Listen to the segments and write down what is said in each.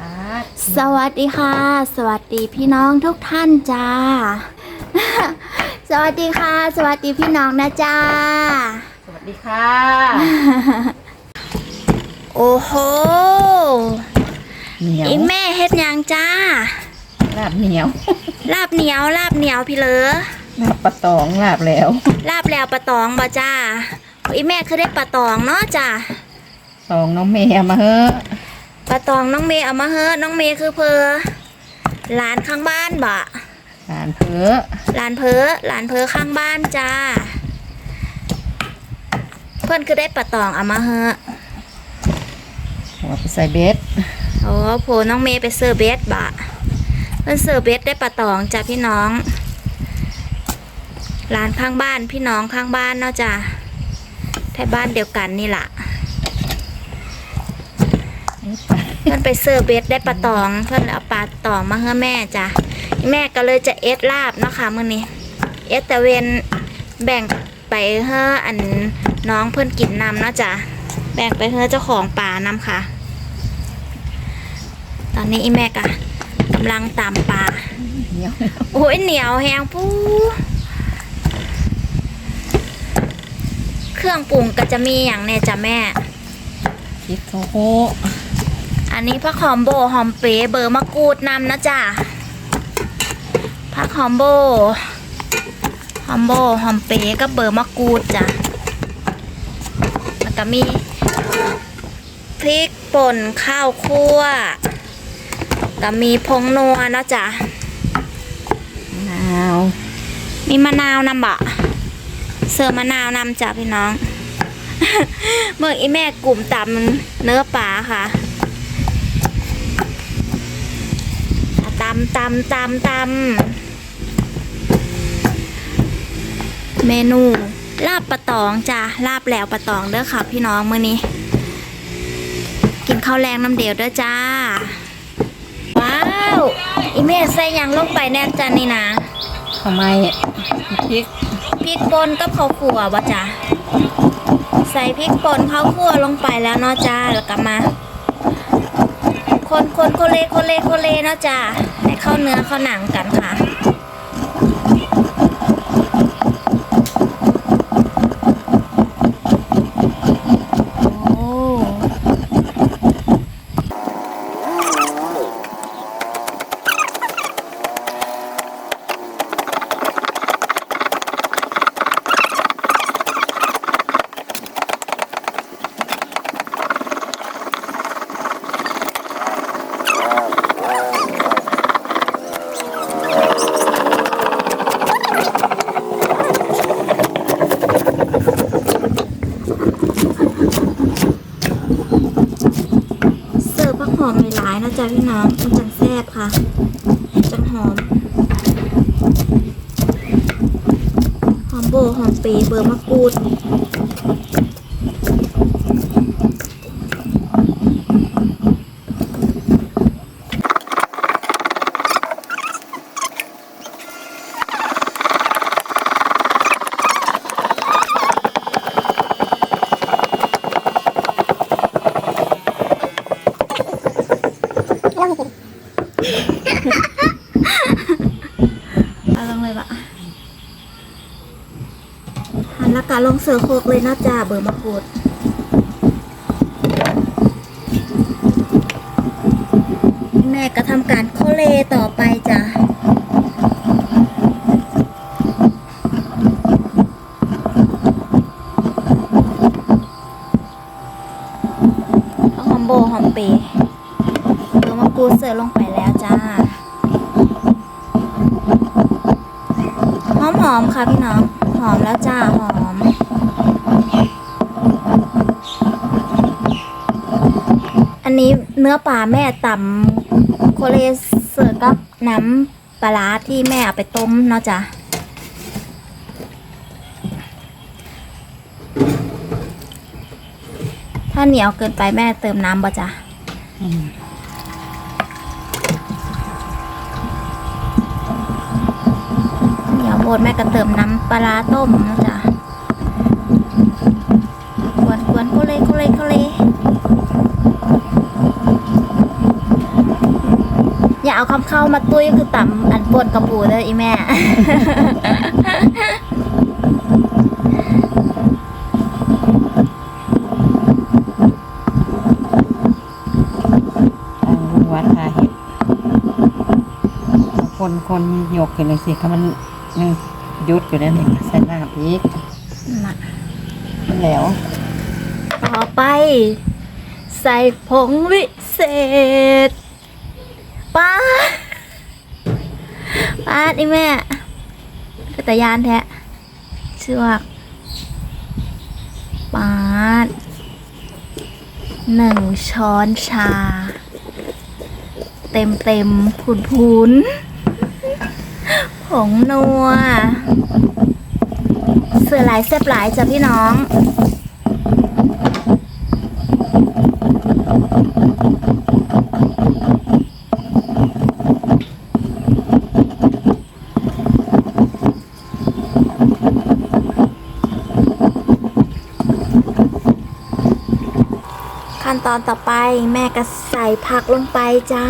อ่าสวัสดีค่ะ สวัสดีพี่น้องทุกท่านจ้า สวัสดีค่ะ สวัสดีพี่น้องนะจ้า สวัสดีค่ะ โอ้โหเหนียวอีแม่เฮ็ดหยังจ้า ลาบเหนียว ลาบเหนียวลาบเหนียวพี่เลอลาบปลาตองลาบแล้ว ลาบแล้วปลาตองบ่จ้าอีแม่คือได้ปลาตองเนาะจ้าตองน้องเมย์เอามาเฮ้อะ ปลาตองน้องเมย์เอามาเฮ้อะน้องเมย์คือเพอหลานข้างบ้านบ่หลานเพ้อหลานเพอหลานเพอข้างบ้านจ้า เพื่อนคือได้ปลาตองเอามาเฮ้อะหัวไปใส่เบสโอ้โผน้องเมย์ไปเซอร์เบสบะเพิ่นเซอร์เบสได้ปลาตองจ้ะพี่น้องร้านข้างบ้านพี่น้องข้างบ้านเนาะจ้ะแท่บ้านเดียวกันนี่ล่ะ เพิ่นไปเซอร์เบสได้ปลาตอง เพิ่อนเอาปลาตองมาให้แม่จ้ะแม่ก็เลยจะเอสลาบเนาะค่ะมื้อนี้ เอสแต่เวนแบ่งไปให้อันน้องเพิ่อนกินนำเนาะจ้ะแบ่งไปให้เจ้าของป่านำค่ะ ตอนนี้อีแม่กะกำลังตำปลาห่วโอ้ยเหนียวแหงปูเครื่องปรุงก็จะมีอย่างเนี่ยจ้ะแม่พริกข้าโพด อันนี้ผักหอมโบหอมเป๋เบอร์มะกรูดนำนะจ้ะผักหอมโบหอมโบหอมเป๋กับเบอร์มะกรูดจ้ะแล้วก็มีพริกป่นข้าวคั่วก็มีพงนัวนะจ้ะมะนาว มีมะนาวนำบะเสิร์ฟมะนาวนำจ้ะพี่น้อง เมื่ออีแม่กลุ่มตำเนื้อปลาค่ะำตำตำตำเมนู ลาบปลาตองจ้ะลาบแหลวปลาตองเด้อค่ะพี่น้องมื้อนี้ กินข้าวแรงน้ำเดียวเด้อจ้า ว้าวอีแม่ใส่หยังลงไปแน่จ้ะนี่นะทำไมพริกพริกป่นกับข้าวคั่วบ่จ้ะใส่พริกป่นข้าวคั่วลงไปแล้วเนาะจ้าแล้วก็มาคนคนโคเลโคเลโคเลเนาะจ้าให้ เข้าเนื้อเข้าหนังกันค่ะ หอมหลายๆนะจ๊ะพี่น้องมันจังแซ่บค่ะ จังหอม หอมโบหอมเปรย์เบอร์มะกรูด เอาลงเลยบะหัน ลงเสือโคกเลยนะจ้าเบอร์มะกรูดแม่ก็ทำการโคเลต่อไปจ้ะเอาหอมโบหอมเปเบอร์มะกรูดเสือลงไปแล้วจ้าหอมหอมๆค่ะพี่น้องหอมแล้วจ้าหอม อันนี้เนื้อปลาแม่ตำโคเลเสิร์กับน้ำปลาที่แม่เอาไปต้มเนาะจ้ะถ้าเหนียวเกินไปแม่เติมน้ำบ่จ้ะเหนียวหมดแม่ก็เติมน้ำปลาต้มนะจ๊ะกวนกวนๆโคเลโคเลโคเล เอาคำเข้ามาตุ้ยคือต่ำอันปนกระปูเด้ออีแม่เอาลุงวัดพาเห็ดคนคนยกขึ้นเลยสิเขามันยังยุดอยู่นั่นเองใส่น้ำอีกน่ะมันแล้วต่อไป ใส่ผงวิเศษป้าป้าดอีแม่ก็ตะยานแท้เชือกป้าหนึ่งช้อนชา เต็มเต็มๆผุนผุนผงนัว เสือหลายแซบหลายจ้ะพี่น้อง ขั้นตอนต่อไปแม่ก็ใส่ผักลงไปจ้า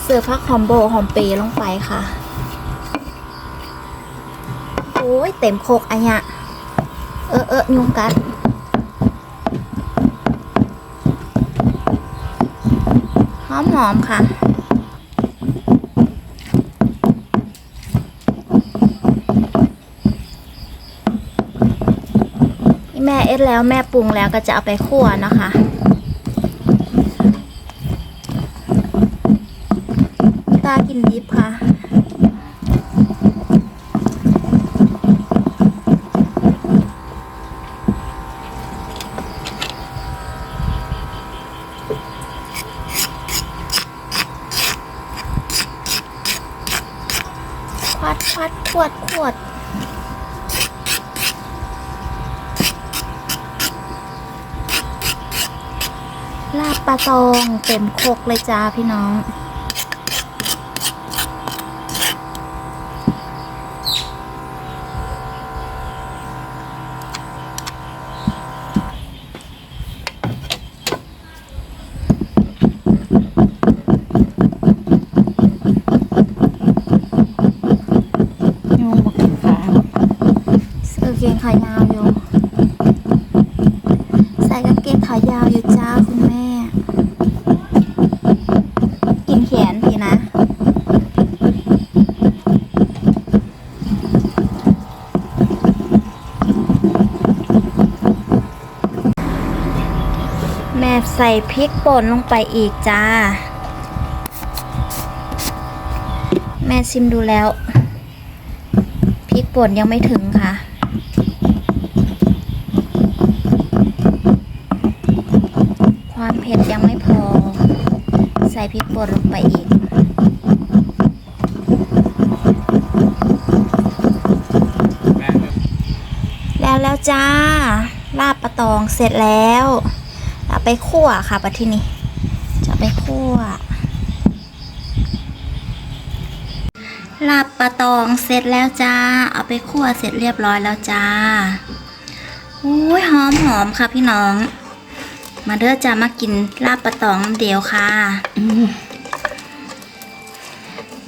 เสือผักหอมโบหอมเปรย์ลงไปค่ะ โอ้ยเต็มโคกอันเนี้ยเออเออยุงกัด ห อมหอมๆค่ะ แม่เอ็ดแล้วแม่ปรุงแล้วก็จะเอาไปคั่วนะคะตากินดิบค่ะ ควัดควัดขวดขวด ลาบ ปลาตองเต็มครกเลยจ้าพี่น้องยุงมาขึ้นขาเสื้อเกงขายาวอยู่ ใส่กางเกงขายาวอยู่จ้าคุณแม่ กินแขนพี่นะ แม่ใส่พริกป่นลงไปอีกจ้า แม่ชิมดูแล้ว พริกป่นยังไม่ถึงค่ะ ความเผ็ดยังไม่พอ ใส่พริกป่นลงไปอีกแล้วแล้วจ้า ลาบปลาตองเสร็จแล้ว เอาไปคั่วค่ะปะที่นี่จะเอาไปคั่วลาบปลาตองเสร็จแล้วจ้า เอาไปคั่วเสร็จเรียบร้อยแล้วจ้าอุ้ยหอมหอมค่ะพี่น้อง มาเด้อจ้ามากินลาบปลาตองน้ำเดียวค่ะ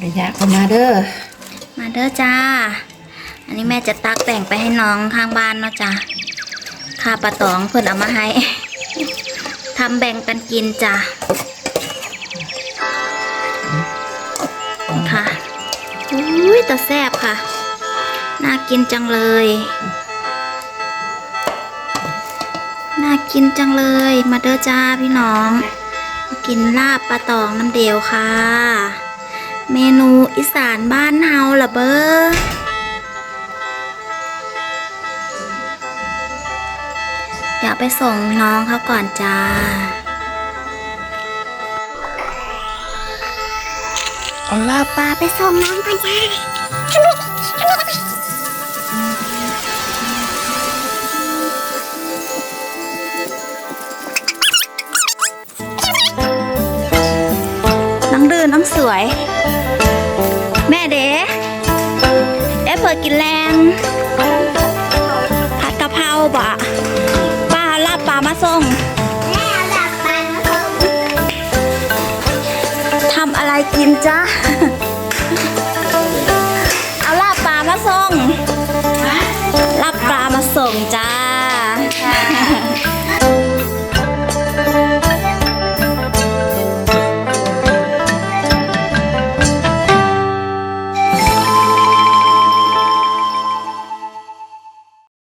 ระยะเข้ามาเด้อ มาเด้อจ้า อันนี้แม่จะตักแต่งไปให้น้องข้างบ้านเนาะจ้าค่าปลาตองเพิ่นเอามาให้ ทำแบ่งกันกินจ้าค่ะอุ้ยแต่แซ่บค่ะ น่ากินจังเลย น่ากินจังเลย มาเด้อจ้าพี่น้อง กินลาบปลาตองน้ำเดียวค่ะ เมนูอีสานบ้านเฮาละเบอ เดี๋ยวไปส่งน้องเขาก่อนจ้า เอาลาบปลาไปส่งน้องก่อนจ้า น้องดื้อน้องสวย แม่เด้เอ๊ะเปิดกินแรงผัดกะเพราบ่ะ ลาบปลามาส่งแม่เอาดับไปมาส่งายกินจ้า